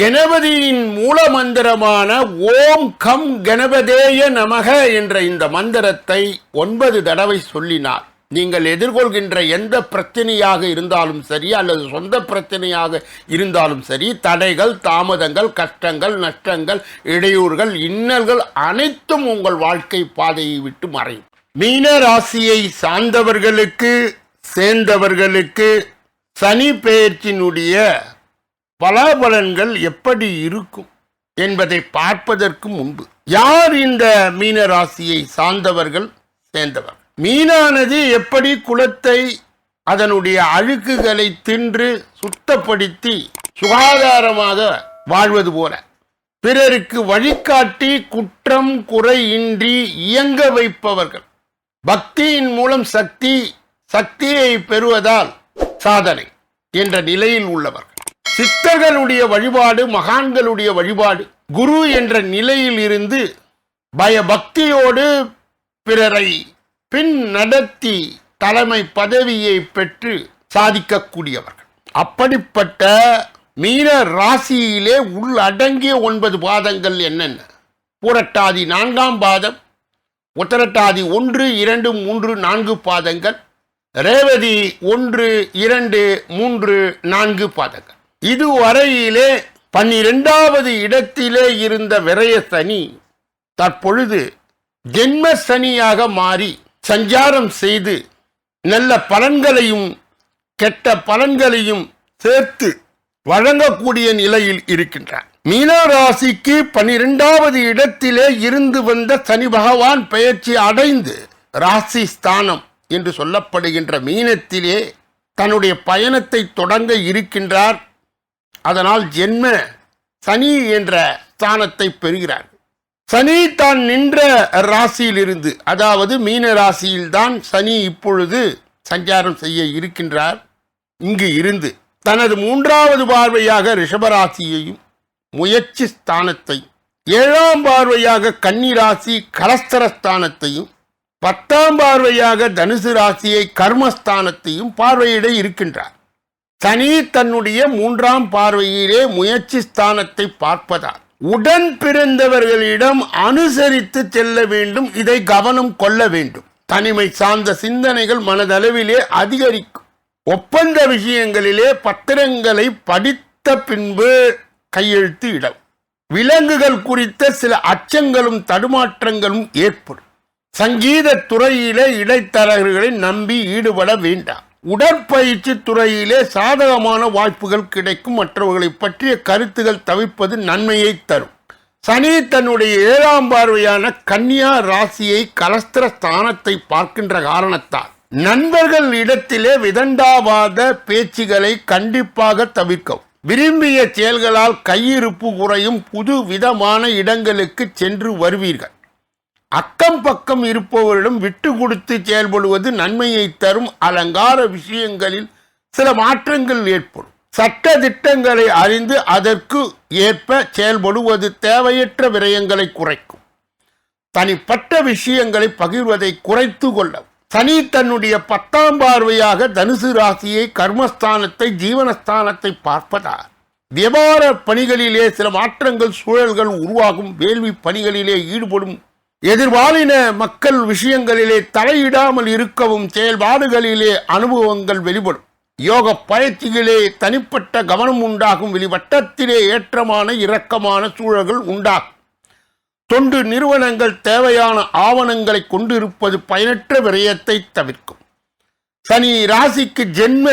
கணபதியின் மூல மந்திரமான ஓம் கம் கணபதேய நமக என்ற இந்த மந்திரத்தை ஒன்பது தடவை சொல்லினார். நீங்கள் எதிர்கொள்கின்ற எந்த பிரச்சனையாக இருந்தாலும் சரி அல்லது சொந்த பிரச்சனையாக இருந்தாலும் சரி தடைகள் தாமதங்கள் கஷ்டங்கள் நஷ்டங்கள் இடையூறுகள் இன்னல்கள் அனைத்தும் உங்கள் வாழ்க்கை பாதையை விட்டு மறையும். மீன ராசியை சார்ந்தவர்களுக்கு சேர்ந்தவர்களுக்கு சனி பெயர்ச்சியினுடைய பலாபலன்கள் எப்படி இருக்கும் என்பதை பார்ப்பதற்கு முன்பு யார் இந்த மீன ராசியை சார்ந்தவர்கள்? சேர்ந்தவர். மீனானது எப்படி குலத்தை அதனுடைய அழுக்குகளை தின்று சுத்தப்படுத்தி சுகாதாரமாக வாழ்வது போல? பிறருக்கு வழிகாட்டி குற்றம் குறையின்றி இயங்க வைப்பவர்கள். பக்தியின் மூலம் சக்தி சக்தியை பெறுவதால் சாதனை என்ற நிலையில் உள்ளவர்கள். சித்தர்களுடைய வழிபாடு மகான்களுடைய வழிபாடு குரு என்ற நிலையில் இருந்து பயபக்தியோடு பிறரை பின் நடத்தி தலைமை பதவியை பெற்று சாதிக்கக்கூடியவர்கள். அப்படிப்பட்ட மீன ராசியிலே உள்ளடங்கிய ஒன்பது பாதங்கள் என்னென்ன? பூரட்டாதி நான்காம் பாதம் உத்தரட்டாதி ஒன்று இரண்டு மூன்று நான்கு பாதங்கள் ரேவதி ஒன்று இரண்டு மூன்று நான்கு பாதங்கள். இதுவரையிலே பன்னிரெண்டாவது இடத்திலே இருந்த விரய சனி தற்பொழுது ஜென்ம சனியாக மாறி சஞ்சாரம் செய்து நல்ல பலன்களையும் கெட்ட பலன்களையும் சேர்த்து வழங்கக்கூடிய நிலையில் இருக்கின்றார் மீனராசிக்கு பனிரெண்டாவது இடத்திலே இருந்து வந்த சனி பகவான் பெயர்ச்சி அடைந்து ராசி ஸ்தானம் என்று சொல்லப்படுகின்ற மீனத்திலே தன்னுடைய பயணத்தை தொடங்க இருக்கின்றார். அதனால் ஜென்ம சனி என்ற ஸ்தானத்தை பெறுகிறார். சனி தான் நின்ற ராசியிலிருந்து அதாவது மீன ராசியில்தான் சனி இப்பொழுது சஞ்சாரம் செய்ய இருக்கின்றார். இங்கு இருந்து தனது மூன்றாவது பார்வையாக ரிஷபராசியையும் முயற்சி ஸ்தானத்தை ஏழாம் பார்வையாக கன்னிராசி கலஸ்தரஸ்தானத்தையும் பத்தாம் பார்வையாக தனுசு ராசியை கர்மஸ்தானத்தையும் பார்வையிட இருக்கின்றார். சனி தன்னுடைய மூன்றாம் பார்வையிலே முயற்சி ஸ்தானத்தை பார்ப்பதால் உடன் பிறந்தவர்களிடம் அனுசரித்து செல்ல வேண்டும் இதை கவனம் கொள்ள வேண்டும். தனிமை சார்ந்த சிந்தனைகள் மனதளவிலே அதிகரிக்கும். ஒப்பந்த விஷயங்களிலே பத்திரங்களை படித்த பின்பு கையெழுத்து இடம். விலங்குகள் குறித்த சில அச்சங்களும் தடுமாற்றங்களும் ஏற்படும். சங்கீத துறையிலே இடைத்தரகர்களை நம்பி ஈடுபட வேண்டாம். உடற்பயிற்சி துறையிலே சாதகமான வாய்ப்புகள் கிடைக்கும். மற்றவர்களை பற்றிய கருத்துகள் தவிர்ப்பது நன்மையை தரும். சனி தன்னுடைய ஏழாம் பார்வையான கன்னியா ராசியை கலஸ்திர ஸ்தானத்தை பார்க்கின்ற காரணத்தால் நண்பர்கள் இடத்திலே விதண்டாவாத பேச்சுகளை கண்டிப்பாக தவிர்க்கவும். விரும்பிய செயல்களால் கையிருப்பு குறையும் புது விதமான இடங்களுக்கு சென்று வருவீர்கள். அக்கம் பக்கம் இருப்பவரிடம் விட்டு கொடுத்து செயல்படுவது நன்மையை தரும் அலங்கார விஷயங்களில் சில மாற்றங்கள் ஏற்படும். சட்ட திட்டங்களை அறிந்து அதற்கு ஏற்ப செயல்படுவது தேவையற்ற விரயங்களை குறைக்கும். தனிப்பட்ட விஷயங்களை பகிர்வதை குறைத்து கொள்ளவும். சனி தன்னுடைய பத்தாம் பார்வையாக தனுசு ராசியை கர்மஸ்தானத்தை ஜீவனஸ்தானத்தை பார்ப்பதால் வியாபார பணிகளிலே சில மாற்றங்கள் சூழல்கள் உருவாகும். வேள்வி பணிகளிலே ஈடுபடும் எதிர்பாலின மக்கள் விஷயங்களிலே தலையிடாமல் இருக்கவும் செயல்பாடுகளிலே அனுபவங்கள் வெளிப்படும். யோக பயிற்சிகளே தனிப்பட்ட கவனம் உண்டாகும் வெளிவட்டத்திலே ஏற்றமான இரக்கமான சூழல்கள் உண்டாகும். தொண்டு நிறுவனங்கள் தேவையான ஆவணங்களை கொண்டிருப்பது பயனற்ற விரயத்தை தவிர்க்கும். சனி ராசிக்கு ஜென்ம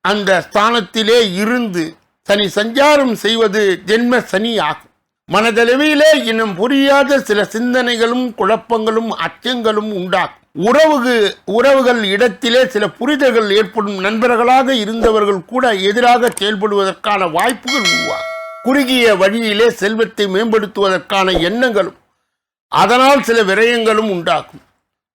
அந்த ஸ்தானத்திலே இருந்து சனி சஞ்சாரம் செய்வது ஜென்ம சனி ஆகும் மனதளவிலே இன்னும் புரியாத சில சிந்தனைகளும் குழப்பங்களும் அச்சங்களும் உண்டாகும். உறவுகள் உறவுகள் இடத்திலே சில புரிதல்கள் ஏற்படும் நண்பர்களாக இருந்தவர்கள் கூட எதிராக செயல்படுவதற்கான வாய்ப்புகள் உருவாகும். குறுகிய வழியிலே செல்வத்தை மேம்படுத்துவதற்கான எண்ணங்களும் அதனால் சில விரயங்களும் உண்டாகும்.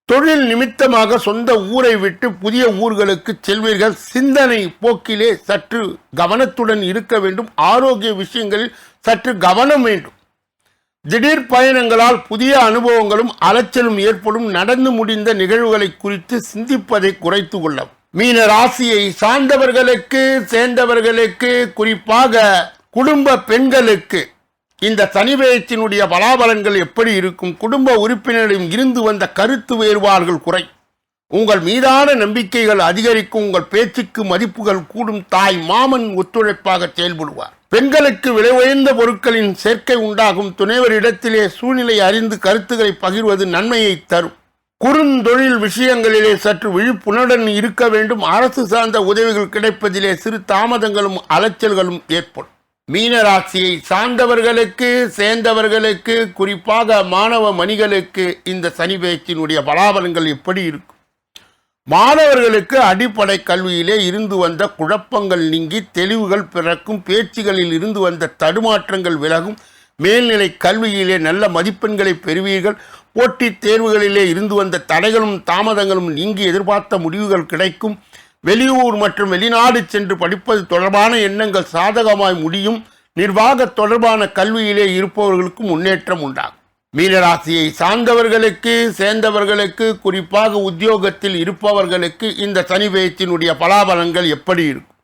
தொழில் நிமித்தமாக சொந்த ஊரை விட்டு புதிய ஊர்களுக்கு செல்வீர்கள். சிந்தனை போக்கிலே சற்று கவனத்துடன் இருக்க வேண்டும். ஆரோக்கிய விஷயங்களில் சற்று கவனம் வேண்டும். திடீர் பயணங்களால் புதிய அனுபவங்களும் அலைச்சலும் ஏற்படும் நடந்து முடிந்த நிகழ்வுகளை குறித்து சிந்திப்பதை குறைத்து கொள்ளவும். மீன ராசியை சார்ந்தவர்களுக்கு சேர்ந்தவர்களுக்கு குறிப்பாக குடும்ப பெண்களுக்கு இந்த சனிபெயர்ச்சியினுடைய பலாபலன்கள் எப்படி இருக்கும் குடும்ப உறுப்பினரிடம் இருந்து வந்த கருத்து வேறுபாடுகள் குறை. உங்கள் மீதான நம்பிக்கைகள் அதிகரிக்கும் உங்கள் பேச்சுக்கு மதிப்புகள் கூடும் தாய் மாமன் ஒத்துழைப்பாக செயல்படுவார். பெண்களுக்கு விலை உயர்ந்த பொருட்களின் சேர்க்கை உண்டாகும். துணைவரிடத்திலே சூழ்நிலை அறிந்து கருத்துக்களை பகிர்வது நன்மையை தரும். குறுந்தொழில் விஷயங்களிலே சற்று விழிப்புணர்வுடன் இருக்க வேண்டும். அரசு சார்ந்த உதவிகள் கிடைப்பதிலே சிறு தாமதங்களும் அலைச்சல்களும் ஏற்படும். மீனராசியை சார்ந்தவர்களுக்கு சேர்ந்தவர்களுக்கு குறிப்பாக மாணவ மணிகளுக்கு இந்த சனி பேச்சினுடைய பலாபலங்கள் எப்படி இருக்கும்? மாணவர்களுக்கு அடிப்படை கல்வியிலே இருந்து வந்த குழப்பங்கள் நீங்கி தெளிவுகள் பிறக்கும் பேச்சுகளில் இருந்து வந்த தடுமாற்றங்கள் விலகும் மேல்நிலை கல்வியிலே நல்ல மதிப்பெண்களை பெறுவீர்கள் போட்டித் தேர்வுகளிலே இருந்து வந்த தடைகளும் தாமதங்களும் நீங்கி எதிர்பார்த்த முடிவுகள் கிடைக்கும். வெளியூர் மற்றும் வெளிநாடு சென்று படிப்பது தொடர்பான எண்ணங்கள் சாதகமாய் முடியும். நிர்வாக தொடர்பான கல்வியிலே இருப்பவர்களுக்கு முன்னேற்றம் உண்டாகும். மீனராசியை சார்ந்தவர்களுக்கு சேர்ந்தவர்களுக்கு குறிப்பாக உத்தியோகத்தில் இருப்பவர்களுக்கு இந்த சனி பெயர்ச்சியினுடைய எப்படி இருக்கும்?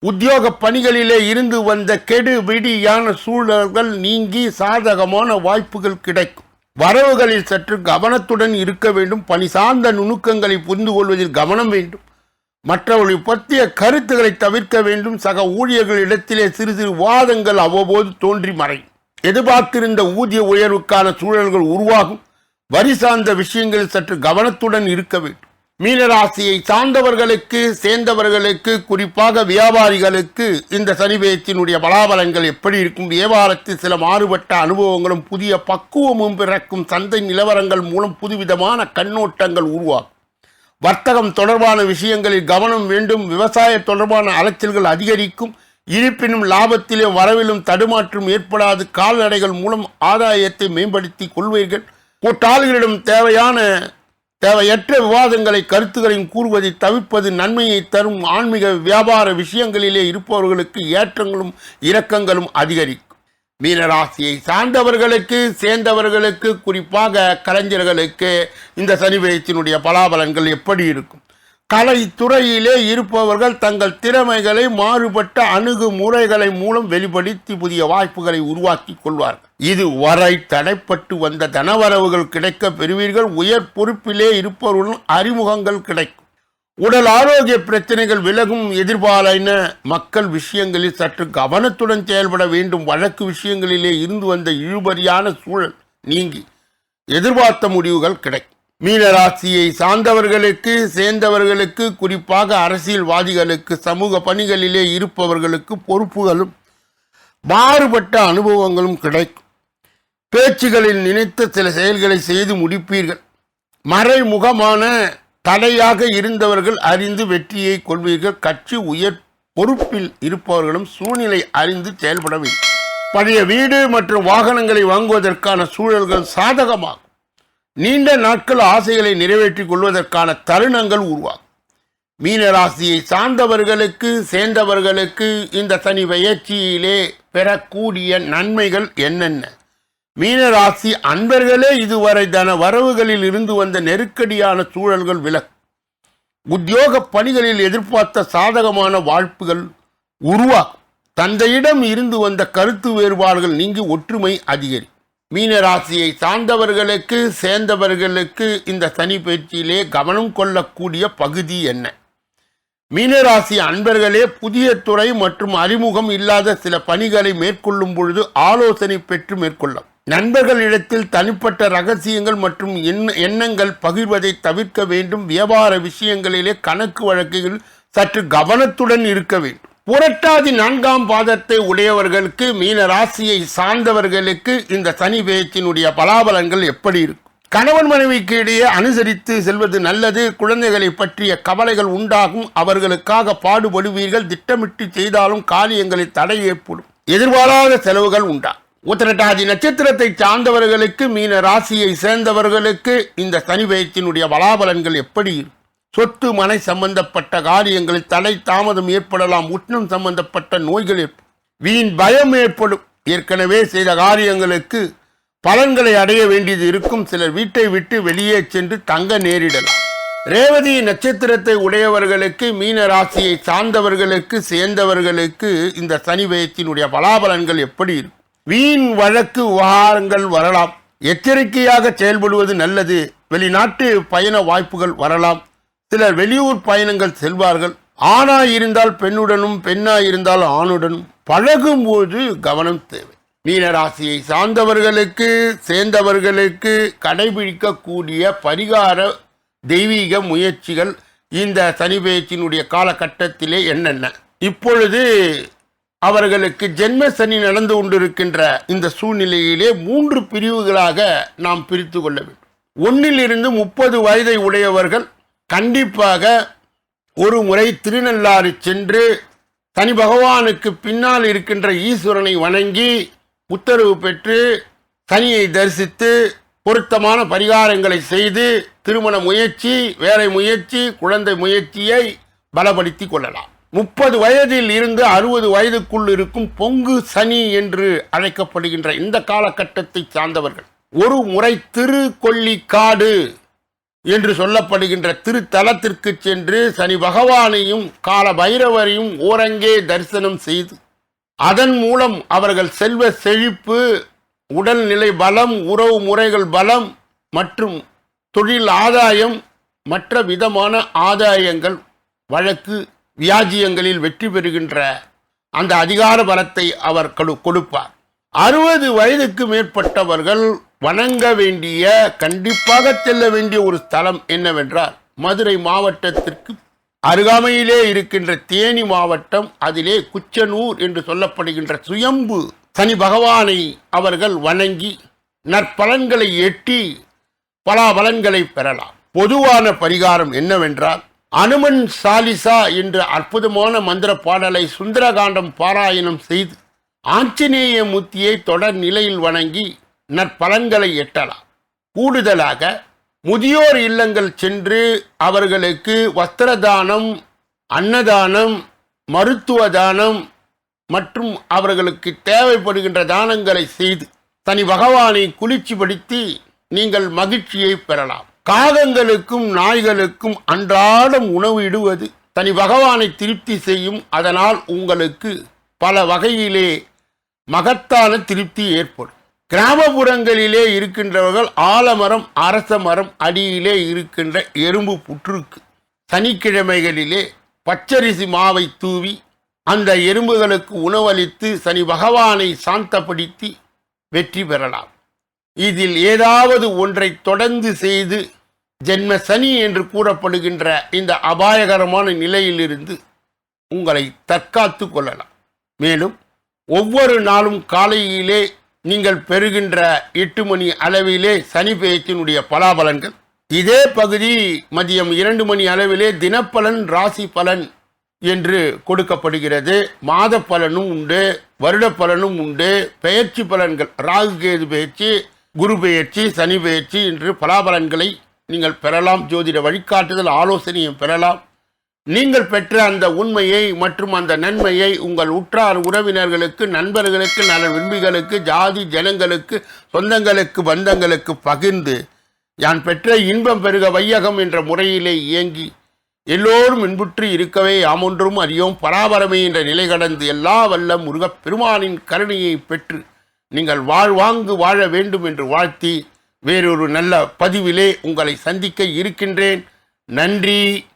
உத்தியோக பணிகளிலே இருந்து வந்த கெடு விடியான சூழல்கள் நீங்கி சாதகமான வாய்ப்புகள் கிடைக்கும். வரவுகளில் சற்று கவனத்துடன் இருக்க வேண்டும். பணி சார்ந்த நுணுக்கங்களை புரிந்து கொள்வதில் கவனம் வேண்டும். மற்றவர்கள் பற்றிய கருத்துக்களை தவிர்க்க வேண்டும். சக ஊழியர்களிடத்திலே சிறு சிறு வாதங்கள் அவ்வப்போது தோன்றி மறையும். எதிர்பார்த்திருந்த ஊதிய உயர்வுக்கான சூழல்கள் உருவாகும். வரி சார்ந்த விஷயங்களில் சற்று கவனத்துடன் இருக்க வேண்டும். மீனராசியை சார்ந்தவர்களுக்கு சேர்ந்தவர்களுக்கு குறிப்பாக வியாபாரிகளுக்கு இந்த சனி பலாபலங்கள் எப்படி இருக்கும்? வியாபாரத்தில் சில மாறுபட்ட அனுபவங்களும் புதிய பக்குவமும் பிறக்கும். சந்தை நிலவரங்கள் மூலம் புதுவிதமான கண்ணோட்டங்கள் உருவாகும். வர்த்தகம் தொடர்பான விஷயங்களில் கவனம் வேண்டும். விவசாய தொடர்பான அலைச்சல்கள் அதிகரிக்கும். இருப்பினும் லாபத்திலே வரவிலும் தடுமாற்றம் ஏற்படாது. கால்நடைகள் மூலம் ஆதாயத்தை மேம்படுத்தி கொள்வீர்கள். கூட்டாளிகளிடம் தேவையான தேவையற்ற விவாதங்களை கருத்துக்களையும் கூறுவதை தவிர்ப்பது நன்மையை தரும். ஆன்மீக வியாபார விஷயங்களிலே இருப்பவர்களுக்கு ஏற்றங்களும் இரக்கங்களும் அதிகரிக்கும். மீனராசியை சார்ந்தவர்களுக்கு சேர்ந்தவர்களுக்கு குறிப்பாக கலைஞர்களுக்கு இந்த சனி பெயர்ச்சியினுடைய பலாபலன்கள் எப்படி இருக்கும்? கலைத்துறையிலே இருப்பவர்கள் தங்கள் திறமைகளை மாறுபட்ட அணுகுமுறைகளை மூலம் வெளிப்படுத்தி புதிய வாய்ப்புகளை உருவாக்கி கொள்வார்கள். இது வரை தடைப்பட்டு வந்த தனவரவுகள் கிடைக்க பெறுவீர்கள். உயர் பொறுப்பிலே இருப்பவர்களும் அறிமுகங்கள் கிடைக்கும். உடல் ஆரோக்கிய பிரச்சனைகள் விலகும் எதிர்பாலின மக்கள் விஷயங்களில் சற்று கவனத்துடன் செயல்பட வேண்டும். வழக்கு விஷயங்களிலே இருந்து வந்த இழுபறியான சூழல் நீங்கி எதிர்பார்த்த முடிவுகள் கிடைக்கும். மீனராசியை சார்ந்தவர்களுக்கு சேர்ந்தவர்களுக்கு குறிப்பாக அரசியல்வாதிகளுக்கு சமூக பணிகளிலே இருப்பவர்களுக்கு பொறுப்புகளும் மாறுபட்ட அனுபவங்களும் கிடைக்கும். பேச்சுகளில் நினைத்த சில செயல்களை செய்து முடிப்பீர்கள். மறைமுகமான தடையாக இருந்தவர்கள் அறிந்து வெற்றியை கொள்வீர்கள். கட்சி உயர் பொறுப்பில் இருப்பவர்களும் சூழ்நிலை அறிந்து செயல்பட வேண்டும். பழைய வீடு மற்றும் வாகனங்களை வாங்குவதற்கான சூழல்கள் சாதகமாகும். நீண்ட நாட்கள் ஆசைகளை நிறைவேற்றிக் கொள்வதற்கான தருணங்கள் உருவாகும். மீனராசியை சார்ந்தவர்களுக்கு சேர்ந்தவர்களுக்கு இந்த சனி பயிற்சியிலே பெறக்கூடிய நன்மைகள் என்னென்ன? மீனராசி அன்பர்களே இதுவரை தன வரவுகளில் இருந்து வந்த நெருக்கடியான சூழல்கள் விலகும். உத்தியோக பணிகளில் எதிர்பார்த்த சாதகமான வாழ்ப்புகள் உருவாகும். தந்தையிடம் இருந்து வந்த கருத்து வேறுபாடுகள் நீங்கி ஒற்றுமை அதிகரிக்கும். மீனராசியை சார்ந்தவர்களுக்கு சேர்ந்தவர்களுக்கு இந்த சனி பயிற்சியிலே கவனம் கொள்ளக்கூடிய பகுதி என்ன? மீனராசி அன்பர்களே புதிய துறை மற்றும் அறிமுகம் இல்லாத சில பணிகளை மேற்கொள்ளும் பொழுது ஆலோசனை பெற்று மேற்கொள்ளும் நண்பர்களிடத்தில் தனிப்பட்ட ரகசியங்கள் மற்றும் எண்ண எண்ணங்கள் பகிர்வதை தவிர்க்க வேண்டும். வியாபார விஷயங்களிலே கணக்கு வழக்குகள் சற்று கவனத்துடன் இருக்க வேண்டும். புரட்டாதி நான்காம் பாதத்தை உடையவர்களுக்கு மீன ராசியை சார்ந்தவர்களுக்கு இந்த சனி பேச்சினுடைய பலாபலன்கள் எப்படி இருக்கும்? கணவன் மனைவிக்கு இடையே அனுசரித்து செல்வது நல்லது. குழந்தைகளை பற்றிய கவலைகள் உண்டாகும். அவர்களுக்காக பாடுபடுவீர்கள். திட்டமிட்டு செய்தாலும் காரியங்களில் தடை ஏற்படும். எதிர்பாராத செலவுகள் உண்டாகும் உத்திரட்டாதி நட்சத்திரத்தை சார்ந்தவர்களுக்கு மீன ராசியை சேர்ந்தவர்களுக்கு இந்த சனி பெயர்ச்சியினுடைய பலாபலன்கள் எப்படி இருக்கும்? சொத்து மனை சம்பந்தப்பட்ட காரியங்களில் தடை தாமதம் ஏற்படலாம் உஷ்ணம் சம்பந்தப்பட்ட நோய்கள் வீண் பயம் ஏற்படும். ஏற்கனவே செய்த காரியங்களுக்கு பலன்களை அடைய வேண்டியது இருக்கும். சிலர் வீட்டை விட்டு வெளியே சென்று தங்க நேரிடலாம். ரேவதி நட்சத்திரத்தை உடையவர்களுக்கு மீன ராசியை சார்ந்தவர்களுக்கு சேர்ந்தவர்களுக்கு இந்த சனி வயத்தினுடைய பலாபலன்கள் எப்படி இருக்கும்? வீண் வழக்கு விவகாரங்கள் வரலாம். எச்சரிக்கையாக செயல்படுவது நல்லது. வெளிநாட்டு பயண வாய்ப்புகள் வரலாம். சிலர் வெளியூர் பயணங்கள் செல்வார்கள். ஆணாய் இருந்தால் பெண்ணுடனும் பெண்ணாய் இருந்தால் ஆணுடனும். பழகும் போது கவனம் தேவை. மீனராசியை சார்ந்தவர்களுக்கு சேர்ந்தவர்களுக்கு கடைபிடிக்கக்கூடிய பரிகார தெய்வீக முயற்சிகள் இந்த சனி பெயர்ச்சியினுடைய காலகட்டத்திலே என்னென்ன? இப்பொழுது அவர்களுக்கு ஜென்ம சனி நடந்து கொண்டிருக்கின்ற இந்த சூழ்நிலையிலே மூன்று பிரிவுகளாக நாம் பிரித்து கொள்ள வேண்டும். ஒன்னிலிருந்து முப்பது வயதை உடையவர்கள் கண்டிப்பாக ஒரு முறை திருநள்ளாறு சென்று தனி பகவானுக்கு பின்னால் இருக்கின்ற ஈஸ்வரனை வணங்கி உத்தரவு பெற்று சனியை தரிசித்து பொருத்தமான பரிகாரங்களை செய்து திருமண முயற்சி வேலை முயற்சி குழந்தை முயற்சியை பலப்படுத்தி கொள்ளலாம். முப்பது வயதில் இருந்து அறுபது வயதுக்குள் இருக்கும் பொங்கு சனி என்று அழைக்கப்படுகின்ற இந்த காலகட்டத்தை சார்ந்தவர்கள் ஒரு முறை திருக்கொல்லிக்காடு என்று சொல்லப்படுகின்ற திருத்தலத்திற்கு சென்று சனி பகவானையும் கால பைரவரையும் ஓரங்கே தரிசனம் செய்து அதன் மூலம் அவர்கள் செல்வ செழிப்பு உடல்நிலை பலம் உறவு முறைகள் பலம் மற்றும் தொழில் ஆதாயம் மற்ற விதமான ஆதாயங்கள் வழக்கு வியாஜியங்களில் வெற்றி பெறுகின்ற அந்த அதிகார பலத்தை அவர் கொடுப்பார். அறுபது வயதுக்கு மேற்பட்டவர்கள் வணங்க வேண்டிய கண்டிப்பாக செல்ல வேண்டிய ஒரு ஸ்தலம் என்னவென்றால் மதுரை மாவட்டத்திற்கு அருகாமையிலே இருக்கின்ற தேனி மாவட்டம் அதிலே குச்சனூர் என்று சொல்லப்படுகின்ற சுயம்பு சனி பகவானை அவர்கள் வணங்கி நற்பலன்களை எட்டி பலாபலன்களை பெறலாம். பொதுவான பரிகாரம் என்னவென்றால் அனுமன் சாலிசா என்ற அற்புதமான மந்திர பாடலை சுந்தரகாண்டம் பாராயணம் செய்து ஆஞ்சநேய மூர்த்தியை தொடர் நிலையில் வணங்கி நற்பலன்களை எட்டலாம். கூடுதலாக முதியோர் இல்லங்கள் சென்று அவர்களுக்கு வஸ்திர தானம் அன்னதானம் மருத்துவ தானம் மற்றும் அவர்களுக்கு தேவைப்படுகின்ற தானங்களை செய்து தனி பகவானை குளிர்ச்சிப்படுத்தி நீங்கள் மகிழ்ச்சியை பெறலாம். காகங்களுக்கும் நாய்களுக்கும் அன்றாடம் உணவு இடுவது தனி பகவானை திருப்தி செய்யும். அதனால் உங்களுக்கு பல வகையிலே மகத்தான திருப்தி ஏற்படும். கிராமப்புறங்களிலே இருக்கின்றவர்கள் ஆலமரம் அரச மரம் அடியிலே இருக்கின்ற எறும்பு புற்றுக்கு. சனிக்கிழமைகளிலே பச்சரிசி மாவை தூவி அந்த எறும்புகளுக்கு உணவளித்து சனி பகவானை சாந்தப்படுத்தி வெற்றி பெறலாம். இதில் ஏதாவது ஒன்றை தொடர்ந்து செய்து ஜென்ம சனி என்று கூறப்படுகின்ற இந்த அபாயகரமான நிலையிலிருந்து உங்களை தற்காத்து கொள்ளலாம். மேலும் ஒவ்வொரு நாளும் காலையிலே நீங்கள் பெறுகின்ற எட்டு மணி அளவிலே சனி பெயத்தினுடைய பலாபலன்கள். இதே பகுதி மதியம் இரண்டு மணி அளவிலே தினப்பலன் ராசி பலன் என்று கொடுக்கப்படுகிறது. மாத பலனும் உண்டு வருட பலனும் உண்டு. பெயர்ச்சி பலன்கள் ராகு கேது பெயர்ச்சி குரு பெயர்ச்சி சனி பெயர்ச்சி என்று பலாபலன்களை நீங்கள் பெறலாம். ஜோதிட வழிகாட்டுதல் ஆலோசனையும் பெறலாம். நீங்கள் பெற்ற அந்த உண்மையை மற்றும் அந்த நன்மையை உங்கள் உற்றார் உறவினர்களுக்கு நண்பர்களுக்கு நல விரும்பிகளுக்கு ஜாதி ஜனங்களுக்கு சொந்தங்களுக்கு பந்தங்களுக்கு பகிர்ந்து யான் பெற்ற இன்பம் பெருக வையகம் என்ற முறையிலே இயங்கி எல்லோரும் இன்புற்று இருக்கவே யாமொன்றும் அறியோம். பராபரமே என்ற நிலை கடந்து எல்லா வல்ல முருகப் பெருமானின் கருணையை பெற்று நீங்கள் வாழ்வாங்கு வாழ வேண்டும் என்று வாழ்த்தி வேறொரு நல்ல பதிவிலே உங்களை சந்திக்க இருக்கின்றேன். நன்றி.